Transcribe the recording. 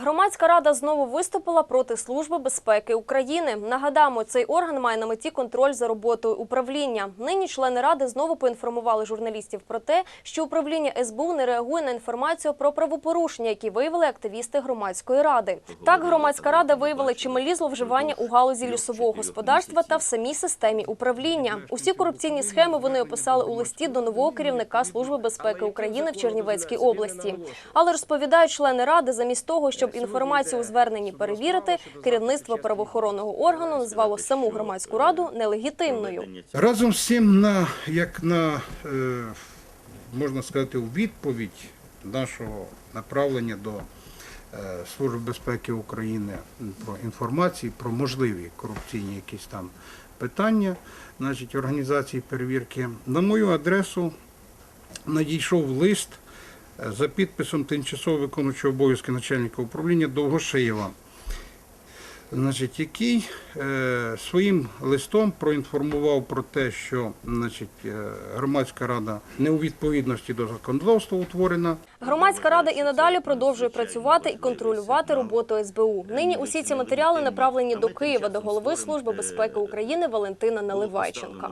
Громадська рада знову виступила проти Служби безпеки України. Нагадаємо, цей орган має на меті контроль за роботою управління. Нині члени ради знову поінформували журналістів про те, що управління СБУ не реагує на інформацію про правопорушення, які виявили активісти громадської ради. Так, громадська рада виявила чималі зловживання у галузі лісового господарства та в самій системі управління. Усі корупційні схеми вони описали у листі до нового керівника Служби безпеки України в Чернівецькій області. Але розповідають члени ради, замість того, щоб інформацію у зверненні перевірити, керівництво правоохоронного органу назвало саму громадську раду нелегітимною. Разом з цим, на, як на, е, можна сказати, у відповідь нашого направлення до е, Служби безпеки України про інформацію, про можливі корупційні якісь там питання, значить, організації перевірки, на мою адресу надійшов лист за підписом тимчасово виконуючого обов'язки начальника управління Довгошиєва значить, який е, своїм листом проінформував про те, що значить, е, громадська рада не у відповідності до законодавства утворена. Громадська рада і надалі продовжує працювати і контролювати роботу СБУ. Нині усі ці матеріали направлені до Києва до голови Служби безпеки України Валентина Наливайченка.